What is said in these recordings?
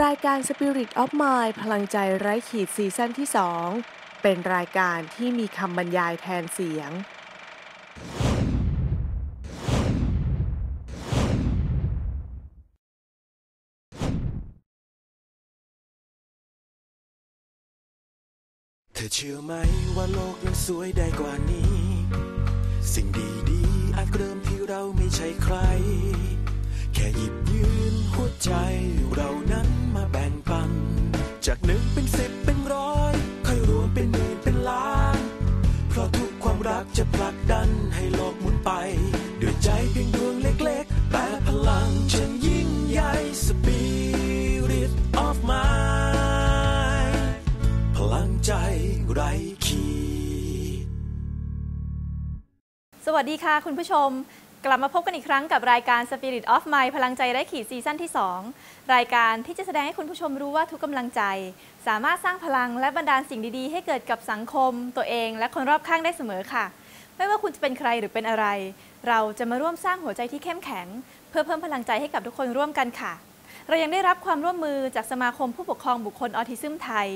รายการ Spirit of Mind พลังใจไร้ขีดซีซั่นที่ 2 เป็นรายการที่มีคำบรรยายแทนเสียง เธอเชื่อไหมว่าโลกนั้นสวยได้กว่านี้ สิ่งดีๆอาจเริ่มที่เราไม่ใช่ใคร แค่หยิบยืนหัวใจเรานั้น งปัน จากหนึ่งเป็นสิบเป็นร้อยค่อยรวมเป็นหมื่นเป็นล้าน เพราะทุกความรักจะผลักดันให้โลกหมุนไป ด้วยใจเพียงดวงเล็กๆ แต่พลังฉันยิ่งใหญ่ Spirit of Mine พลังใจไร้ขีดสวัสดีค่ะคุณผู้ชม กลับมาพบกันอีกครั้งกับรายการ Spirit of Mind พลังใจไร้ขีดซีซั่นที่ 2 รายการที่จะแสดงให้คุณผู้ชมรู้ว่าทุกกำลังใจ สามารถสร้างพลังและบันดาลสิ่งดีๆ ให้เกิดกับสังคม ตัวเอง และคนรอบข้างได้เสมอค่ะ ไม่ว่าคุณจะเป็นใครหรือเป็นอะไร เราจะมาร่วมสร้างหัวใจที่เข้มแข็ง เพื่อเพิ่มพลังใจให้กับทุกคนร่วมกันค่ะ เรายังได้รับความร่วมมือจากสมาคมผู้ปกครองบุคคลออทิซึมไทย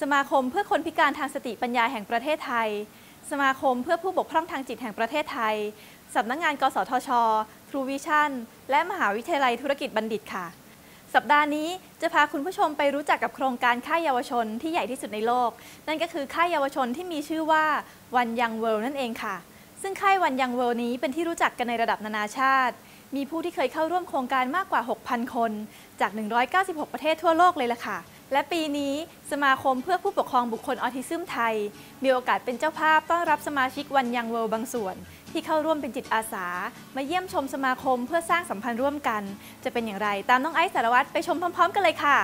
สมาคมเพื่อคนพิการทางสติปัญญาแห่งประเทศไทย สมาคมเพื่อผู้บกพร่องทางจิตแห่งประเทศไทย สำนักงาน กสทช True Vision และมหาวิทยาลัยธุรกิจบัณฑิตค่ะ สัปดาห์นี้จะพาคุณผู้ชมไปรู้จักกับโครงการค่ายเยาวชนที่ใหญ่ที่สุดในโลก นั่นก็คือค่ายเยาวชนที่มีชื่อว่าวันยังเวิลด์นั่นเองค่ะ ซึ่งค่ายวันยังเวิลด์นี้เป็นที่รู้จักกันในระดับนานาชาติ มีผู้ที่เคยเข้าร่วมโครงการมากกว่า 6,000 คน จาก 196 ประเทศทั่วโลกเลยล่ะค่ะและปีนี้สมาคมเพื่อผู้ปกครองบุคคลออทิซึมไทย มีโอกาสเป็นเจ้าภาพต้อนรับสมาชิกวันยังเวิลด์บางส่วน ที่เข้าร่วมเป็นจิตอาสา มาเยี่ยมชมสมาคมเพื่อสร้างสัมพันธ์ร่วมกัน จะเป็นอย่างไร ตามน้องไอซ์สารวัตรไปชมพร้อม ๆ กันเลยค่ะ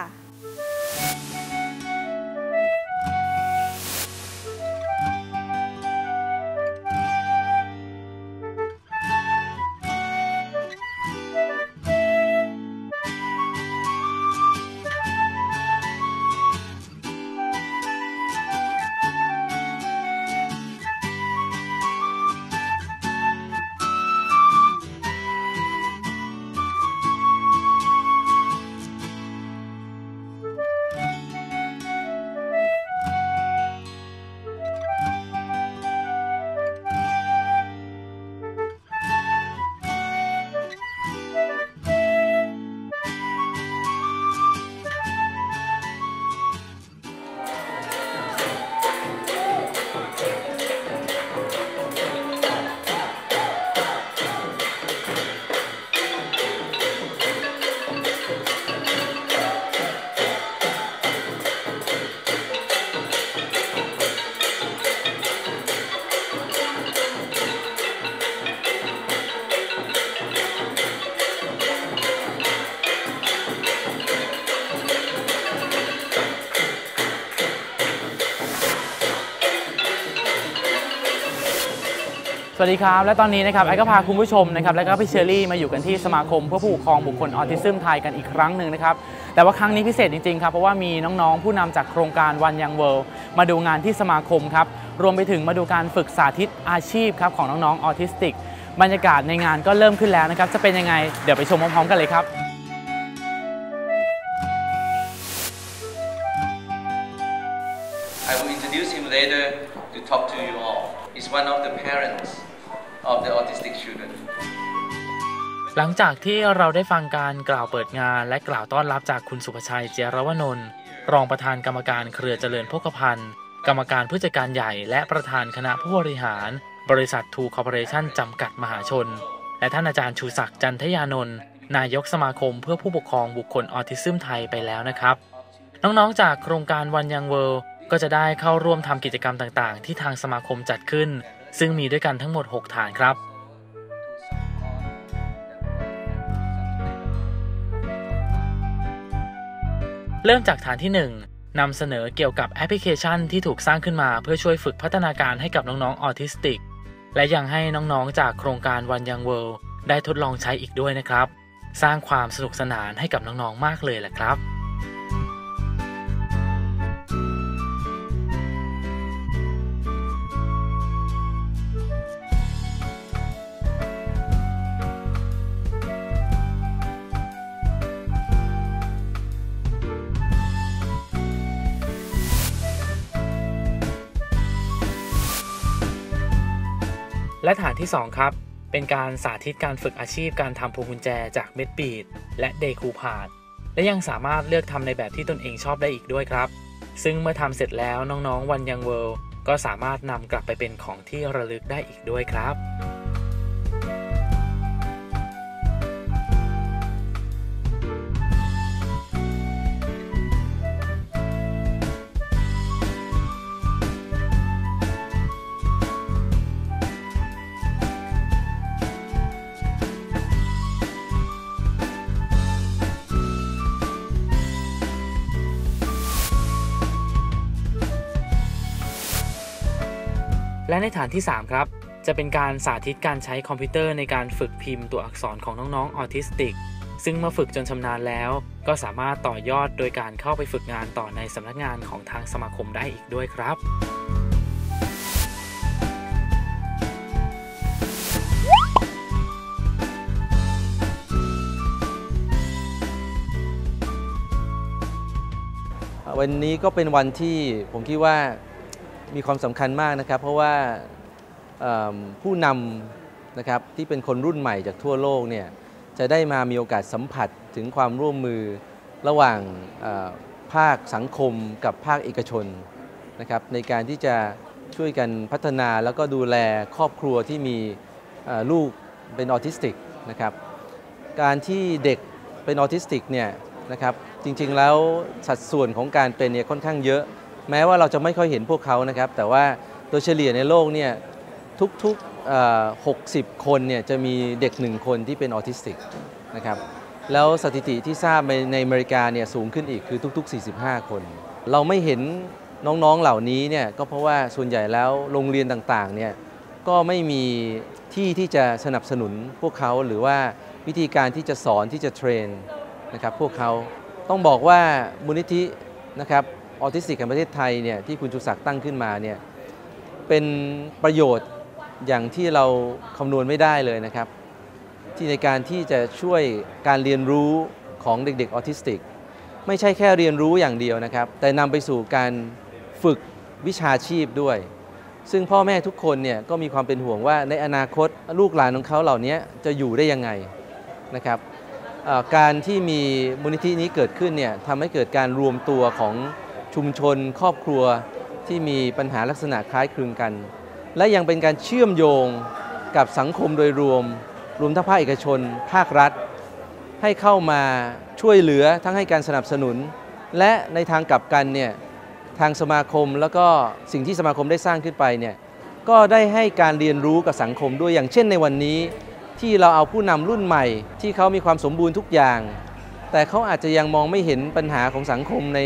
วัสดีครับ และตอนนี้นะครับไอ้ก็พาคุณผู้ชมนะครับและก็พี่เชอรี่มาอยู่กันที่สมาคมเพื่อผู้ปกครองบุคคลออทิซึมไทยกันอีกครั้งหนึ่งนะครับ แต่ว่าครั้งนี้พิเศษจริงๆครับ เพราะว่ามีน้องๆ ผู้นำจากโครงการวันยังเวิลด์มาดูงานที่สมาคมครับ รวมไปถึงมาดูการฝึกสาธิตอาชีพครับของน้องๆออทิสติก บรรยากาศในงานก็เริ่มขึ้นแล้วนะครับจะเป็นยังไงเดี๋ยวไปชมพร้อมๆกันเลยครับ I will introduce him later to talk to you all. He's one of the parents of the autistic children. หลังจากที่เราได้ฟังการกล่าวเปิดงาน และกล่าวต้อนรับจากคุณสุภชัยเจรวนนท์รองประธานกรรมการเครือเจริญโภคภัณฑ์กรรมการผู้จัดการใหญ่ และประธานคณะผู้บริหาร บริษัททูคอร์ปอเรชั่นจำกัดมหาชน และท่านอาจารย์ชูศักดิ์จันทยานนท์นายกสมาคมเพื่อผู้ปกครองบุคคลออทิซึมไทยไปแล้วนะครับ น้องๆจากโครงการวันยังเวิลด์ก็จะได้เข้าร่วมทำกิจกรรมต่างๆ ที่ทางสมาคมจัดขึ้น ซึ่งมีด้วยกันทั้งหมด 6 ฐานครับ เริ่มจากฐานที่1นำเสนอเกี่ยวกับแอปพลิเคชันที่ถูกสร้างขึ้นมาเพื่อช่วยฝึกพัฒนาการให้กับน้องๆออทิสติก และยังให้น้องๆจากโครงการวันยังเวิลด์ได้ทดลองใช้อีกด้วยนะครับ สร้างความสนุกสนานให้กับน้องๆมากเลยแหละครับ และฐานที่ 2 ครับ เป็นการสาธิตการฝึกอาชีพการทำพวงกุญแจจากเม็ดปีดและเดคูพาดและยังสามารถเลือกทำในแบบที่ตนเองชอบได้อีกด้วยครับ ซึ่งเมื่อทำเสร็จแล้วน้องๆวันยังเวิลก็สามารถนำกลับไปเป็นของที่ระลึกได้อีกด้วยครับ และในฐานที่ 3 ครับ จะเป็นการสาธิตการใช้คอมพิวเตอร์ในการฝึกพิมพ์ตัวอักษรของน้องๆออทิสติก ซึ่งเมื่อฝึกจนชำนาญแล้ว ก็สามารถต่อยอดโดยการเข้าไปฝึกงานต่อในสำนักงานของทางสมาคมได้อีกด้วยครับวันนี้ก็เป็นวันที่ผมคิดว่า มีความสำคัญมากนะครับ เพราะว่าผู้นำนะครับที่เป็นคนรุ่นใหม่จากทั่วโลกเนี่ยจะได้มามีโอกาสสัมผัสถึงความร่วมมือระหว่างภาคสังคมกับภาคเอกชนนะครับในการที่จะช่วยกันพัฒนาแล้วก็ดูแลครอบครัวที่มีลูกเป็นออทิสติกนะครับการที่เด็กเป็นออทิสติกเนี่ยนะครับจริงๆแล้วสัดส่วนของการเป็นเนี่ยค่อนข้างเยอะ แม้ว่าเราจะไม่ค่อยเห็นพวกเขานะครับ แต่ว่าโดยเฉลี่ยในโลกเนี่ยทุกๆ 60 คนเนี่ยจะมีเด็กหนึ่งคนที่เป็นออทิสติกนะครับ แล้วสถิติที่ทราบในในอเมริกาเนี่ยสูงขึ้นอีกคือทุก ๆ 45 คน เราไม่เห็นน้องๆเหล่านี้เนี่ยก็เพราะว่าส่วนใหญ่แล้วโรงเรียนต่างๆเนี่ยก็ไม่มีที่ที่จะสนับสนุนพวกเขาหรือว่าวิธีการที่จะสอนที่จะเทรนนะครับพวกเขาต้องบอกว่ามูลนิธินะครับ ออทิสติกแห่งประเทศไทยเนี่ยที่คุณจุศักดิ์ตั้งขึ้นมาเนี่ยเป็นประโยชน์อย่างที่เราคำนวณไม่ได้เลยนะครับ ที่ในการที่จะช่วยการเรียนรู้ของเด็กๆออทิสติก ไม่ใช่แค่เรียนรู้อย่างเดียวนะครับ แต่นำไปสู่การฝึกวิชาชีพด้วย ซึ่งพ่อแม่ทุกคนเนี่ยก็มีความเป็นห่วงว่าในอนาคตลูกหลานของเขาเหล่านี้จะอยู่ได้ยังไงนะครับการที่มีมูลนิธินี้เกิดขึ้นเนี่ยทำให้เกิดการรวมตัวของ ชุมชน ครอบครัวที่มีปัญหาลักษณะคล้ายคลึงกัน และยังเป็นการเชื่อมโยงกับสังคมโดยรวม รวมทั้งภาคเอกชน ภาครัฐ ให้เข้ามาช่วยเหลือทั้งให้การสนับสนุน และในทางกลับกันเนี่ยทางสมาคมแล้วก็สิ่งที่สมาคมได้สร้างขึ้นไปเนี่ยก็ได้ให้การเรียนรู้กับสังคมด้วยอย่างเช่นในวันนี้ ที่เราเอาผู้นำรุ่นใหม่ ที่เขามีความสมบูรณ์ทุกอย่าง แต่เขาอาจจะยังมองไม่เห็นปัญหาของสังคมใน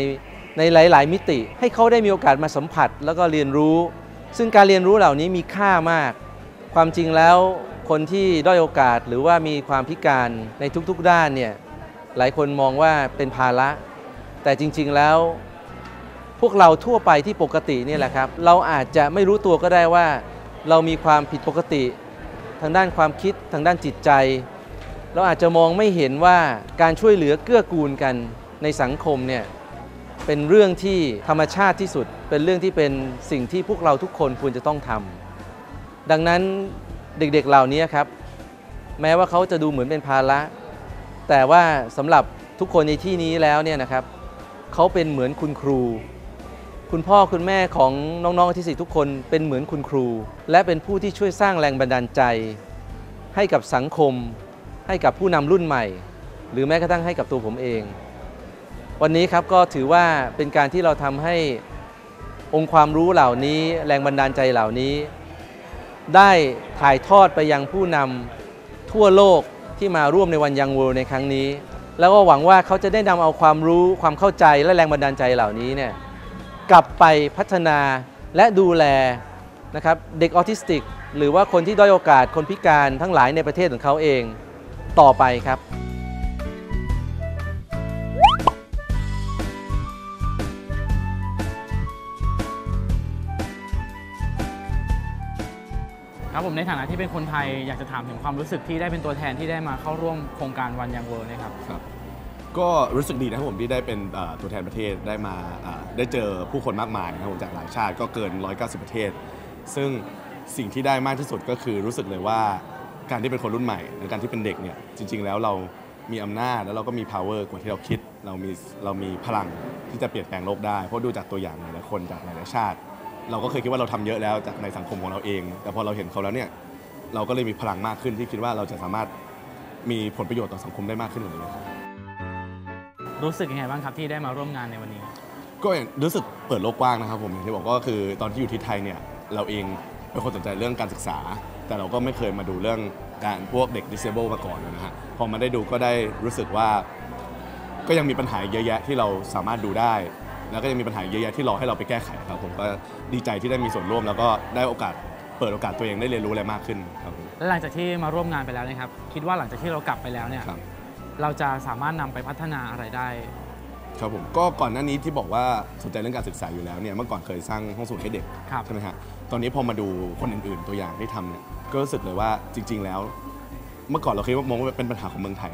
ในหลาย ๆ มิติ ให้เขาได้มีโอกาสมาสัมผัสแล้วก็เรียนรู้ ซึ่งการเรียนรู้เหล่านี้มีค่ามาก ความจริงแล้วคนที่ด้อยโอกาสหรือว่ามีความพิการในทุก ๆ ด้านเนี่ยหลายคนมองว่าเป็นภาระ แต่จริง ๆ แล้ว พวกเราทั่วไปที่ปกตินี่แหละครับ เราอาจจะไม่รู้ตัวก็ได้ว่า เรามีความผิดปกติ ทางด้านความคิดทางด้านจิตใจ เราอาจจะมองไม่เห็นว่าการช่วยเหลือเกื้อกูลกันในสังคมเนี่ย เป็นเรื่องที่ธรรมชาติที่สุด เป็นเรื่องที่เป็นสิ่งที่พวกเราทุกคนควรจะต้องทำดังนั้นเด็กๆเหล่านี้ครับ แม้ว่าเขาจะดูเหมือนเป็นภาระ แต่ว่าสำหรับทุกคนในที่นี้แล้วเนี่ยนะครับเขาเป็นเหมือนคุณครู คุณพ่อคุณแม่ของน้องๆที่สิทุกคนเป็นเหมือนคุณครู และเป็นผู้ที่ช่วยสร้างแรงบันดาลใจ ให้กับสังคม ให้กับผู้นำรุ่นใหม่ หรือแม้กระทั่งให้กับตัวผมเอง วันนี้ครับก็ถือว่าเป็นการที่เราทำให้องค์ความรู้เหล่านี้ แรงบันดาลใจเหล่านี้ ได้ถ่ายทอดไปยังผู้นำทั่วโลกที่มาร่วมในวันยังเวิลด์ในครั้งนี้ แล้วก็หวังว่าเขาจะได้นำเอาความรู้ความเข้าใจและแรงบันดาลใจเหล่านี้เนี่ยกลับไปพัฒนาและดูแลนะครับเด็กออทิสติก หรือว่าคนที่ด้อยโอกาสคนพิการทั้งหลายในประเทศของเขาเองต่อไปครับ ผมในฐานะที่เป็นคนไทยอยากจะถามถึงความรู้สึกที่ได้เป็นตัวแทนที่ได้มาเข้าร่วมโครงการวันยังเวิร์นะครับ ครับก็รู้สึกดีนะครับผมที่ได้เป็นเอ่อตัวแทนประเทศได้มาอ่าได้เจอผู้คนมากมายนะครับผมจากหลายชาติก็เกิน 190 ประเทศ ซึ่งสิ่งที่ได้มากที่สุดก็คือรู้สึกเลยว่าการที่เป็นคนรุ่นใหม่หรือการที่เป็นเด็กเนี่ยจริง ๆ แล้วเรามีอำนาจแล้วเราก็มี power กว่าที่เราคิด เรามีเรามีพลังที่จะเปลี่ยนแปลงโลกได้ เพราะดูจากตัวอย่างหลายๆคนจากหลายๆชาติ เราก็เคยคิดว่าเราทำเยอะแล้วจากในสังคมของเราเอง แต่พอเราเห็นเขาแล้วเนี่ยเราก็เลยมีพลังมากขึ้นที่คิดว่าเราจะสามารถมีผลประโยชน์ต่อสังคมได้มากขึ้นกว่านี้ครับรู้สึกยังไงบ้างครับที่ได้มาร่วมงานในวันนี้ ก็อย่างรู้สึกเปิดโลกกว้างนะครับผมอย่างที่บอกก็คือตอนที่อยู่ที่ไทยเนี่ยเราเองเป็นคนสนใจเรื่องการศึกษา แต่เราก็ไม่เคยมาดูเรื่องการพวกเด็ก disable มาก่อนนะฮะพอมาได้ดูก็ได้รู้สึกว่า ก็ยังมีปัญหาเยอะแยะที่เราสามารถดูได้ แล้วก็ยังมีปัญหาเยอะแยะที่รอให้เราไปแก้ไขครับผมก็ดีใจที่ได้มีส่วนร่วม แล้วก็ได้โอกาสเปิดโอกาสตัวเองได้เรียนรู้อะไรมากขึ้นครับผมและหลังจากที่มาร่วมงานไปแล้วนะครับ คิดว่าหลังจากที่เรากลับไปแล้วเนี่ยครับ เราจะสามารถนำไปพัฒนาอะไรได้ ครับผมก็ก่อนหน้านี้ที่บอกว่าสนใจเรื่องการศึกษาอยู่แล้วเนี่ยเมื่อก่อนเคยสร้างห้องสมุดให้เด็กครับ ใช่ไหมฮะตอนนี้พอมาดูคนอื่นๆตัวอย่างที่ทำเนี่ยก็รู้สึกเลยว่าจริง ๆ แล้ว เมื่อก่อนเราคิดว่ามองว่าเป็นปัญหาของเมืองไทย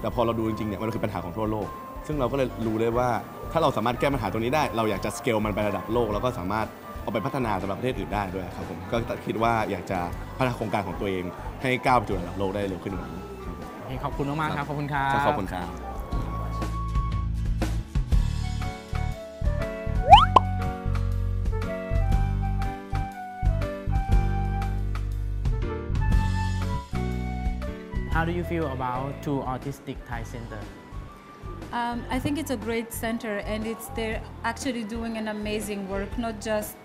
แต่พอเราดูจริงๆเนี่ยมันคือปัญหาของทั่วโลก ซึ่งเราก็เลยรู้เลยว่า ถ้าเราสามารถแก้ปัญหาตัวนี้ได้ เราอยากจะสเกลมันไประดับโลก แล้วก็สามารถเอาไปพัฒนาสำหรับประเทศอื่นได้ด้วยครับผมก็คิดว่าอยากจะพัฒนาโครงการของตัวเอง ให้ก้าวไปสู่ระดับโลกได้เร็วขึ้นกว่านี้ครับผมโอเคขอบคุณมากๆครับขอบคุณครับ ขอบคุณครับ How do you feel about Two Autistic Thai Center Um, I think it's a great center, and it's they're actually doing an amazing work, not just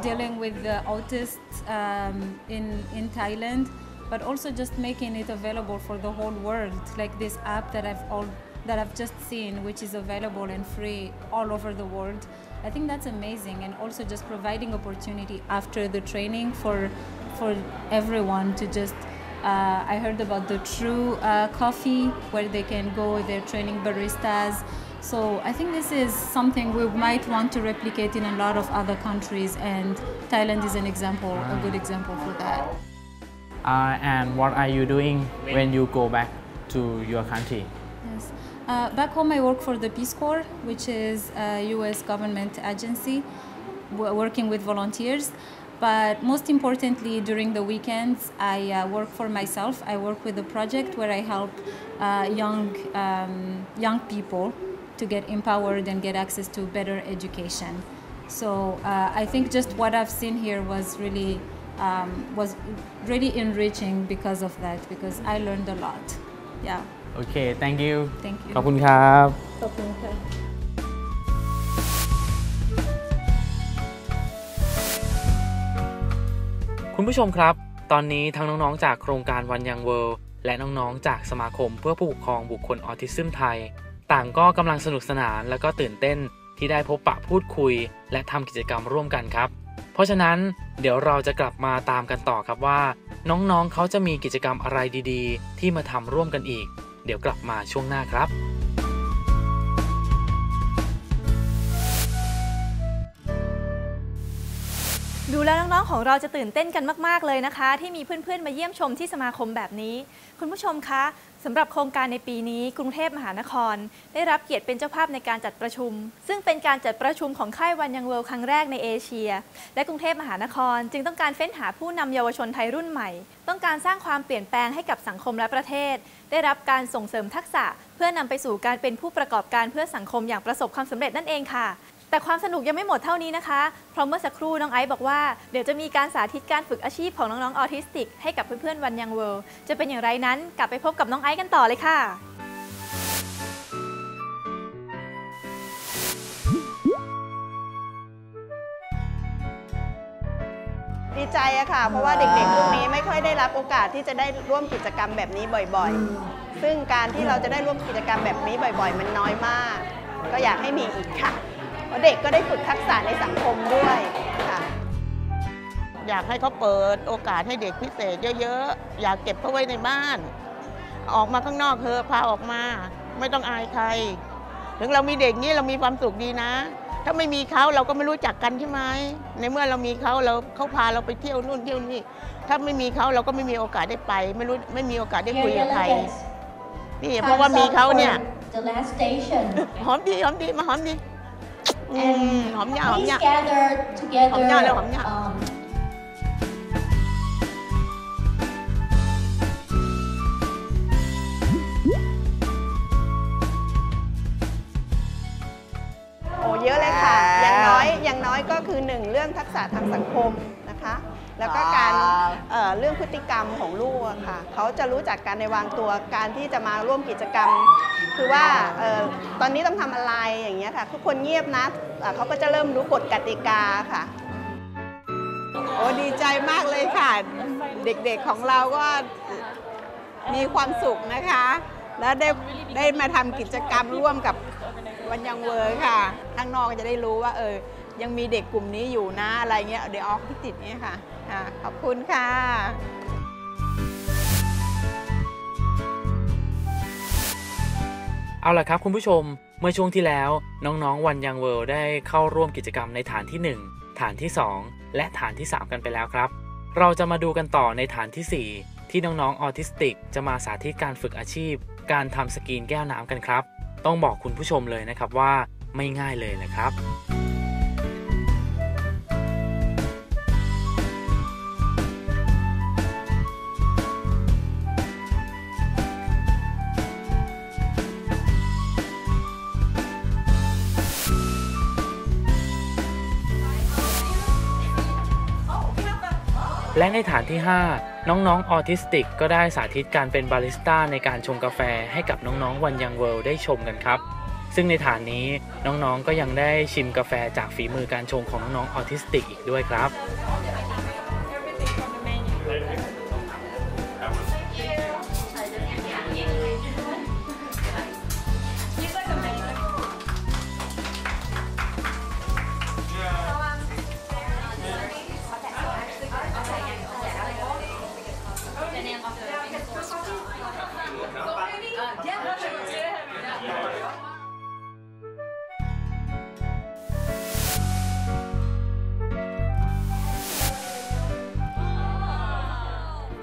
dealing with the autists um, in in Thailand, but also just making it available for the whole world. Like this app that I've all that I've just seen, which is available and free all over the world. I think that's amazing, and also just providing opportunity after the training for for everyone to just uh, I heard about the True uh, Coffee, where they can go. They're training baristas. So I think this is something we might want to replicate in a lot of other countries, and Thailand is an example, a good example for that. uh, and what are you doing when you go back to your country Yes. Uh, back home, I work for the Peace Corps, which is a U.S. government agency working with volunteers. But most importantly, during the weekends, I uh, work for myself. I work with a project where I help uh, young um, young people to get empowered and get access to better education. So uh, I think just what I've seen here was really um, was really enriching because of that. Because I learned a lot. Yeah. โอเค thank you Thank you. ขอบคุณครับ Okay. คุณ ณผู้ชมครับ ตอนนี้ทั้งน้องๆ จากโครงการวันยังเวิลด์และน้องๆ จากสมาคมเพื่อผู้ปกครองบุคคลออทิซึมไทย ต่างก็กำลังสนุกสนานและก็ตื่นเต้นที่ได้พบปะพูดคุย และทำกิจกรรมร่วมกันครับ เพราะฉะนั้นเดี๋ยวเราจะกลับมาตามกันต่อครับว่า น้องๆ เขาจะมีกิจกรรมอะไรดีๆ ที่มาทำร่วมกันอีก เดี๋ยวกลับมาช่วงหน้าครับ ดูแล้วน้องๆ ของเราจะตื่นเต้นกันมากๆเลยนะคะ ที่มีเพื่อนๆ มาเยี่ยมชมที่สมาคมแบบนี้ คุณผู้ชมคะสำหรับโครงการในปีนี้ กรุงเทพมหานคร ได้รับเกียรติเป็นเจ้าภาพในการจัดประชุม ซึ่งเป็นการจัดประชุมของค่ายวันยังเวิลด์ครั้งแรกในเอเชีย และกรุงเทพมหานคร จึงต้องการเฟ้นหาผู้นำเยาวชนไทยรุ่นใหม่ ต้องการสร้างความเปลี่ยนแปลงให้กับสังคมและประเทศ ได้รับการส่งเสริมทักษะ เพื่อนำไปสู่การเป็นผู้ประกอบการเพื่อสังคมอย่างประสบความสำเร็จนั่นเองค่ะ แต่ความสนุกยังไม่หมดเท่านี้นะคะ เพราะเมื่อสักครู่น้องไอซ์บอกว่าเดี๋ยวจะมีการสาธิตการฝึกอาชีพของน้องๆออทิสติก ให้กับเพื่อนๆวันยังเวิลด์จะเป็นอย่างไรนั้น กลับไปพบกับน้องไอซ์กันต่อเลยค่ะดีใจอะค่ะ เพราะว่าเด็กๆรุ่นนี้ไม่ค่อยได้รับโอกาสที่จะได้ร่วมกิจกรรมแบบนี้บ่อยๆ ซึ่งการที่เราจะได้ร่วมกิจกรรมแบบนี้บ่อย ๆ มันน้อยมาก ก็อยากให้มีอีกค่ะ ราะเด็กก็ได้ฝึกทักษะในสังคมด้วยค่ะอยากให้เขาเปิดโอกาสให้เด็กพิเศษเยอะๆ อยากเก็บเขาไว้ในบ้าน ออกมาข้างนอกเธอะพาออกมา ไม่ต้องอายใคร ถึงเรามีเด็กนี้เรามีความสุขดีนะ ถ้าไม่มีเขาเราก็ไม่รู้จักกันใช่ไหมในเมื่อเรามีเขาเราเขาพาเราไปเที่ยวนู่นเที่ยวนี่ถ้าไม่มีเขาเราก็ไม่มีโอกาสได้ไป ไม่รู้ไม่มีโอกาสได้คุยกับใครนี่เพราะว่ามีเขาเนี่ย The last station. หอมดีหอมดีมาหอมดี and หอมยาหอม please ยาหอ together มยาเร็หอมยา um, โอ้เยอะเลยค่ะ อย่างน้อยอย่างน้อยก็คือหนึ่งเรื่องทักษะทางสังคม แล้วก็การเอ่อเรื่องพฤติกรรมของลูกอะค่ะเขาจะรู้จักการในวางตัวการที่จะมาร่วมกิจกรรม คือว่าเออตอนนี้ต้องทำอะไรอย่างเงี้ยค่ะทุกคนเงียบนะอะเขาก็จะเริ่มรู้กฎกติกาค่ะโอ้ดีใจมากเลยค่ะ เด็กๆของเราก็มีความสุขนะคะ แล้วได้ได้มาทำกิจกรรมร่วมกับวันยังเวอร์ค่ะ ข้างนอกก็จะได้รู้ว่า เออ ยังมีเด็กกลุ่มนี้อยู่นะอะไรเงี้ยเดี๋ยวออกที่ติดเนี่ยค่ะ อ่าขอบคุณค่ะเอาล่ะครับคุณผู้ชมเมื่อช่วงที่แล้วน้องๆวันยังเวิลด์ได้เข้าร่วมกิจกรรมในฐานที่ 1 ฐานที่ 2 และฐานที่ 3 กันไปแล้วครับ เราจะมาดูกันต่อในฐานทีสี่4 ที่น้องๆออทิสติก จะมาสาธิตการฝึกอาชีพ การทำสกรีนแก้วน้ำกันครับ ต้องบอกคุณผู้ชมเลยนะครับว่าไม่ง่ายเลยนะครับ และในฐานที่ 5 น้องๆออทิสติก ก็ได้สาธิตการเป็นบาริสต้าในการชงกาแฟให้กับน้องๆวันยังเวิลด์ได้ชมกันครับ ซึ่งในฐานนี้น้องๆก็ยังได้ชิมกาแฟจากฝีมือการชงของน้องๆออทิสติกอีกด้วยครับ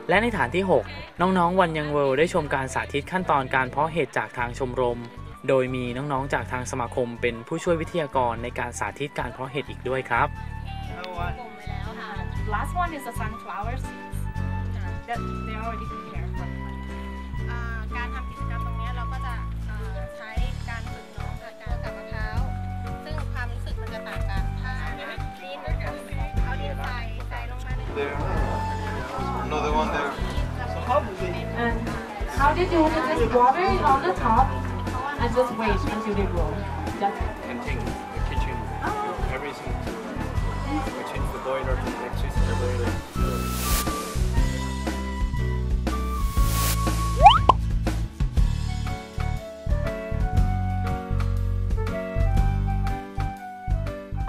และในฐานที่ 6 น้องๆวันยังเวิลด์ได้ชมการสาธิตขั้นตอนการเพาะเห็ดจากทางชมรม โดยมีน้องๆจากทางสมาคมเป็นผู้ช่วยวิทยากรในการสาธิตการเพาะเห็ดอีกด้วยครับ Last one is the sunflowers. That they already prepared for plant. อ่าการทำกิจกรรมตรงเนี้ยเราก็จะอ่าใช้การฝึกน้องกับการกับมะพร้าวซึ่งความรู้สึกมันจะต่างกันถ้าดินเอาดินใส่ใส่ลงมาใน Another one there. And how did you do just water it on the top and just wait until they grow? Just Canteen, the kitchen, everything. We change the boiler to electricity boiler.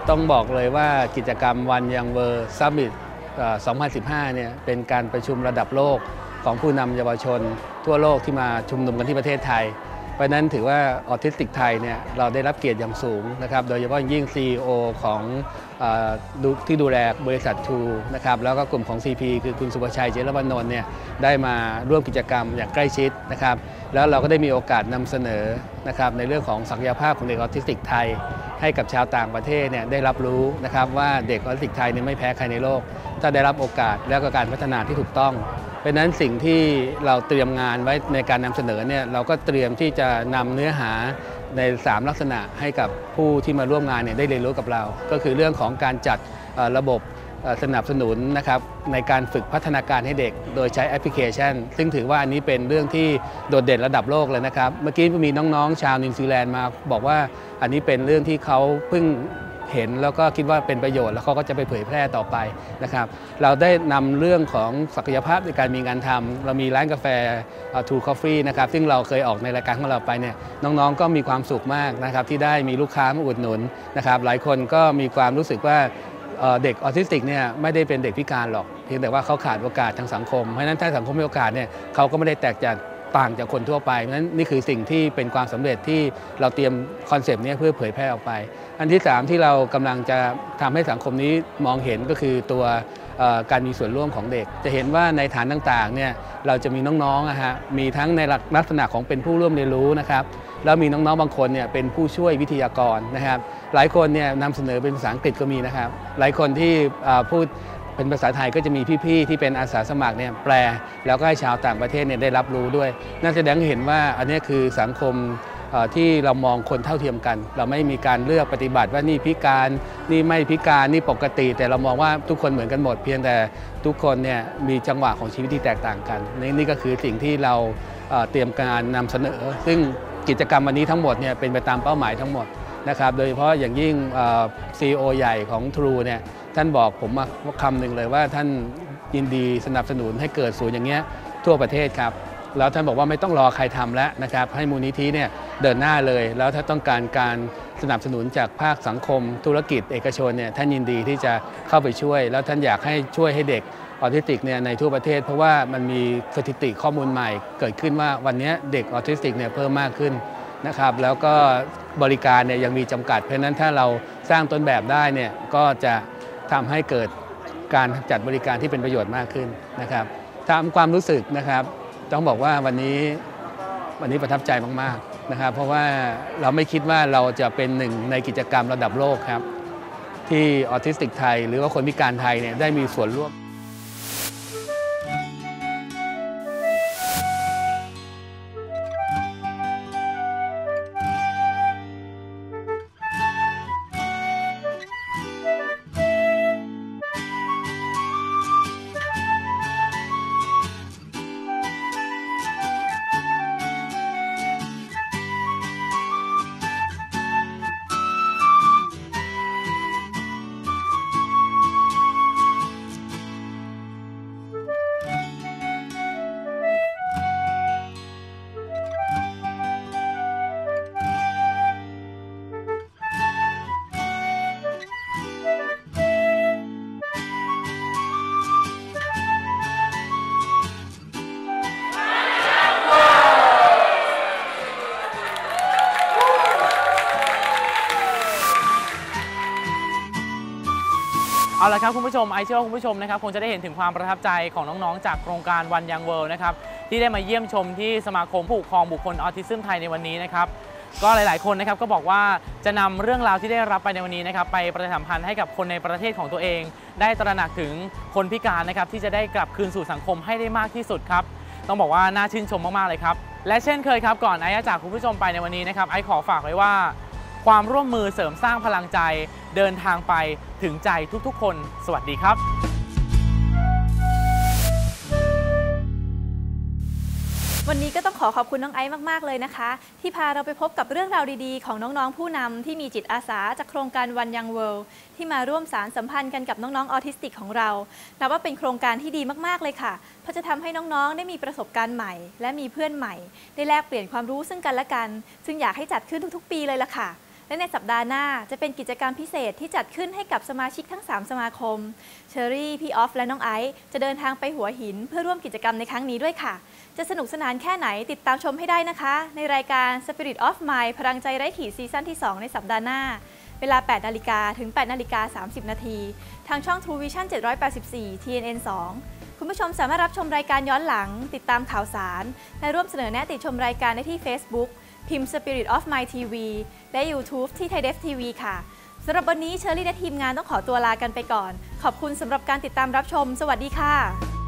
ต้องบอกเลยว่ากิจกรรมวันยังเวอร์ซัมมิต 2015 เนี่ยเป็นการประชุมระดับโลกของผู้นำเยาวชน ทั่วโลกที่มาชุมนุมกันที่ประเทศไทย เพราะนั้นถือว่าออทิสติกไทยเนี่ยเราได้รับเกียรติอย่างสูงนะครับ โดยเฉพาะยิ่ง CEO ของออดูที่ดูแลบริษัททูนะครับแล้วก็กลุ่มของ CP คือคุณสุภชัยเจรวันนท์เนี่ยได้มาร่วมกิจกรรมอย่างใกล้ชิดนะครับ แล้วเราก็ได้มีโอกาสนำเสนอนะครับในเรื่องของศักยภาพของเด็กออทิสติกไทยให้กับชาวต่างประเทศเนี่ยได้รับรู้นะครับว่าเด็กออทิสติกไทยเนี่ยไม่แพ้ใครในโลก ถ้าได้รับโอกาสแล้วก็การพัฒนาที่ถูกต้อง เพราะนั้นสิ่งที่เราเตรียมงานไว้ในการนำเสนอเนี่ยเราก็เตรียมที่จะนำเนื้อหาใน 3 ลักษณะให้กับผู้ที่มาร่วมงานเนี่ยได้เรียนรู้กับเรา ก็คือเรื่องของการจัดระบบสนับสนุนนะครับในการฝึกพัฒนาการให้เด็ก โดยใช้แอปพลิเคชัน ซึ่งถือว่าอันนี้เป็นเรื่องที่โดดเด่นระดับโลกเลยนะครับ เมื่อกี้มีน้องๆ ชาวนิวซีแลนด์มาบอกว่าอันนี้เป็นเรื่องที่เขาเพิ่ง เห็นแล้วก็คิดว่าเป็นประโยชน์ แล้วเขาก็จะไปเผยแพร่ต่อไปนะครับ เราได้นำเรื่องของศักยภาพในการมีงานทำเรามีร้านกาแฟทูคอฟฟี่นะครับซึ่งเราเคยออกในรายการของเราไปเนี่ยน้องๆก็มีความสุขมากนะครับที่ได้มีลูกค้ามาอุดหนุนนะครับหลายคนก็มีความรู้สึกว่าเอ่อเด็กออทิสติกเนี่ยไม่ได้เป็นเด็กพิการหรอก เพียงแต่ว่าเขาขาดโอกาสทางสังคม เพราะฉะนั้นถ้าสังคมมีโอกาสเนี่ยเขาก็ไม่ได้แตกจาก ต่างจากคนทั่วไปเพราะฉะนั้นนี่คือสิ่งที่เป็นความสำเร็จที่เราเตรียมคอนเซปต์นี้เพื่อเผยแพร่ออกไป อันที่ 3 ที่เรากำลังจะทำให้สังคมนี้มองเห็นก็คือตัวการมีส่วนร่วมของเด็ก จะเห็นว่าในฐานต่างๆเนี่ยเราจะมีน้องๆนะฮะมีทั้งในลักษณะของเป็นผู้ร่วมเรียนรู้นะครับแล้วมีน้องๆบางคนเนี่ยเป็นผู้ช่วยวิทยากรนะครับ หลายคนเนี่ยนำเสนอเป็นภาษาอังกฤษก็มีนะครับ หลายคนที่พูด เป็นภาษาไทยก็จะมีพี่ๆที่เป็นอาสาสมัครเนี่ยแปล แล้วก็ให้ชาวต่างประเทศเนี่ยได้รับรู้ด้วยนั่นแสดงให้เห็นว่าอันนี้คือสังคมที่เรามองคนเท่าเทียมกัน เราไม่มีการเลือกปฏิบัติว่านี่พิการนี่ไม่พิการนี่ปกติ แต่เรามองว่าทุกคนเหมือนกันหมด เพียงแต่ทุกคนเนี่ยมีจังหวะของชีวิตที่แตกต่างกันนี่นี่ก็คือสิ่งที่เราเตรียมการนำเสนอ ซึ่งกิจกรรมวันนี้ทั้งหมดเนี่ยเป็นไปตามเป้าหมายทั้งหมดนะครับโดยเฉพาะอย่างยิ่งซีอีโอใหญ่ของ True เนี่ย ท่านบอกผมมาคำหนึ่งเลยว่าท่านยินดีสนับสนุนให้เกิดศูนย์อย่างเงี้ยทั่วประเทศครับ แล้วท่านบอกว่าไม่ต้องรอใครทำแล้วนะครับ ให้มูลนิธิเนี่ยเดินหน้าเลย แล้วถ้าต้องการการสนับสนุนจากภาคสังคม ธุรกิจ เอกชนเนี่ยท่านยินดีที่จะเข้าไปช่วย แล้วท่านอยากให้ช่วยให้เด็กออทิสติกเนี่ยในทั่วประเทศ เพราะว่ามันมีสถิติข้อมูลใหม่ เกิดขึ้นว่าวันนี้เด็กออทิสติกเนี่ยเพิ่มมากขึ้นนะครับแล้วก็บริการเนี่ยยังมีจำกัด เพราะนั้นถ้าเราสร้างต้นแบบได้เนี่ยก็จะ ทำให้เกิดการจัดบริการที่เป็นประโยชน์มากขึ้นนะครับตามความรู้สึกนะครับ ต้องบอกว่าวันนี้วันนี้ประทับใจมากๆนะครับ เพราะว่าเราไม่คิดว่าเราจะเป็นหนึ่งในกิจกรรมระดับโลกครับ ที่ออทิสติกไทย หรือว่าคนพิการไทยเนี่ยได้มีส่วนร่วม ครับคุณผู้ชมไอเชื่อว่าคุณผู้ชมนะครับคงจะได้เห็นถึงความประทับใจของน้องๆ จากโครงการวันยังเวิลด์นะครับที่ได้มาเยี่ยมชมที่สมาคมผู้ปกครองบุคคลออทิซึมไทยในวันนี้นะครับก็หลาย ๆ คนนะครับก็บอกว่าจะนำเรื่องราวที่ได้รับไปในวันนี้นะครับไปประชาสัมพันธ์ให้กับคนในประเทศของตัวเอง ได้ตระหนักถึงคนพิการนะครับที่จะได้กลับคืนสู่สังคมให้ได้มากที่สุดครับต้องบอกว่าน่าชื่นชมมาก ๆ เลยครับและเช่นเคยครับก่อนไอจะจากคุณผู้ชมไปในวันนี้นะครับไอขอฝากไว้ว่า ความร่วมมือเสริมสร้างพลังใจ เดินทางไปถึงใจทุกๆ คน สวัสดีครับวันนี้ก็ต้องขอขอบคุณน้องไอซ์มาก ๆ เลยนะคะ ที่พาเราไปพบกับเรื่องราวดีๆ ของน้อง ๆ ผู้นำที่มีจิตอาสาจากโครงการวันยังเวิลด์ที่มาร่วมสารสัมพันธ์กันกับน้อง ๆ ออทิสติกของเรานับว่าเป็นโครงการที่ดีมาก ๆ เลยค่ะ เพราะจะทำให้น้อง ๆ ได้มีประสบการณ์ใหม่ และมีเพื่อนใหม่ ได้แลกเปลี่ยนความรู้ซึ่งกันและกัน ซึ่งอยากให้จัดขึ้นทุก ๆ ปีเลยล่ะค่ะ และในสัปดาห์หน้าจะเป็นกิจกรรมพิเศษที่จัดขึ้นให้กับสมาชิกทั้ง 3 สมาคม เชอรี่ พี่ออฟ และน้องไอซ์จะเดินทางไปหัวหิน เพื่อร่วมกิจกรรมในครั้งนี้ด้วยค่ะ จะสนุกสนานแค่ไหนติดตามชมให้ได้นะคะ ในรายการ Spirit of Mind พลังใจไร้ขีดซีซั่นที่ 2 ในสัปดาห์หน้าเวลา 8 นาฬิกา ถึง 8 นาฬิกา 30 นาที ทางช่อง True Vision 784 TNN 2 คุณผู้ชมสามารถรับชมรายการย้อนหลัง ติดตามข่าวสาร และร่วมเสนอแนะติดชมรายการได้ที่ Facebook พิมพ์ Spirit of My TV และ YouTube ที่ Thai Def TV ค่ะสำหรับวันนี้เชอรี่และทีมงานต้องขอตัวลากันไปก่อน ขอบคุณสำหรับการติดตามรับชม สวัสดีค่ะ